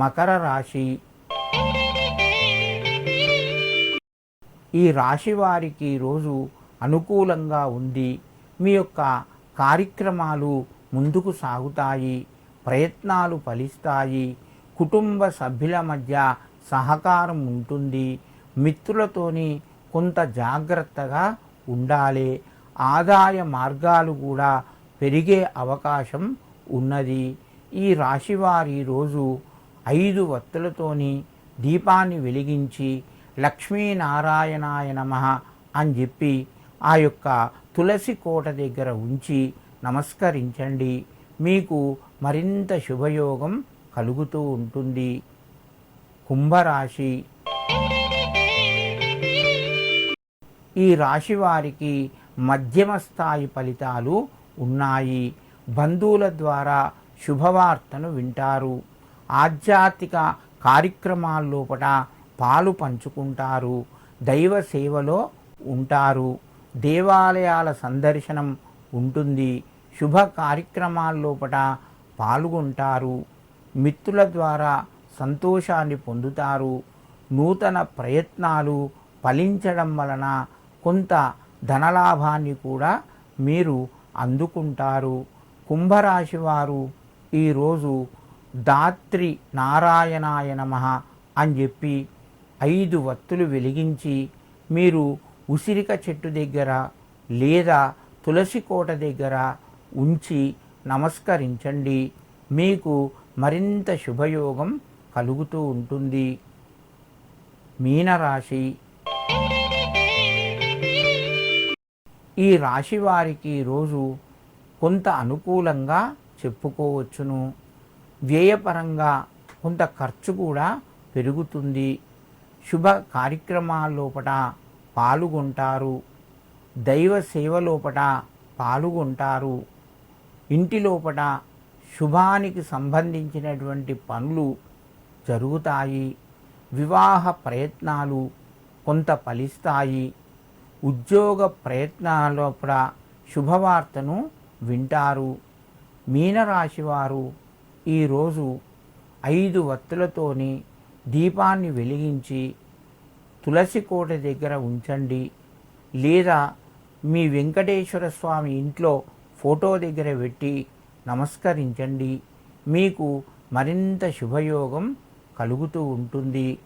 మకర రాశి. ఈ రాశి వారికి రోజు అనుకూలంగా ఉంది మీ యొక్క కార్యక్రమాలు ముందుకు సాగుతాయి ప్రయత్నాలు ఫలిస్తాయి కుటుంబ సభ్యుల మధ్య సహకారం ఉంటుంది మిత్రులతోని కొంత జాగ్రత్తగా ఉండాలి ఆదాయ మార్గాలు కూడా పెరిగే అవకాశం ఉన్నది. ఈ రాశివారి రోజు ఐదు వత్తులతోని దీపాన్ని వెలిగించి లక్ష్మీనారాయణాయ నమ అని చెప్పి ఆ యొక్క తులసి కోట దగ్గర ఉంచి నమస్కరించండి. మీకు మరింత శుభయోగం కలుగుతూ ఉంటుంది. కుంభరాశి. ఈ రాశి వారికి మధ్యమ స్థాయి ఫలితాలు ఉన్నాయి. బంధువుల ద్వారా శుభవార్తను వింటారు. ఆధ్యాత్మిక కార్యక్రమాల్లోపట పాలు పంచుకుంటారు దైవ సేవలో ఉంటారు దేవాలయాల సందర్శనం ఉంటుంది శుభ కార్యక్రమాల్లోపట పాల్గొంటారు మిత్రుల ద్వారా సంతోషాన్ని పొందుతారు నూతన ప్రయత్నాలు ఫలించడం వలన కొంత ధనలాభాన్ని కూడా మీరు అందుకుంటారు. కుంభరాశి వారు ఈరోజు దాత్రి నారాయణాయ నమ అని చెప్పి ఐదు వత్తులు వెలిగించి మీరు ఉసిరిక చెట్టు దగ్గర లేదా తులసి కోట దగ్గర ఉంచి నమస్కరించండి. మీకు మరింత శుభయోగం కలుగుతూ ఉంటుంది. మీనరాశి. ఈ రాశి వారికి రోజు కొంత అనుకూలంగా చెప్పుకోవచ్చును. వ్యయపరంగా కొంత ఖర్చు కూడా పెరుగుతుంది. శుభ కార్యక్రమాల్లోపట పాల్గొంటారు. దైవ సేవలోపట పాల్గొంటారు. ఇంటి లోపట శుభానికి సంబంధించినటువంటి పనులు జరుగుతాయి. వివాహ ప్రయత్నాలు కొంత ఫలిస్తాయి. ఉద్యోగ ప్రయత్నాలోపల శుభవార్తను వింటారు. మీనరాశివారు ఈరోజు ఐదు వత్తులతోని దీపాన్ని వెలిగించి తులసి కోట దగ్గర ఉంచండి. లేదా మీ వెంకటేశ్వర స్వామి ఇంట్లో ఫోటో దగ్గర పెట్టి నమస్కరించండి. మీకు మరింత శుభయోగం కలుగుతూ ఉంటుంది.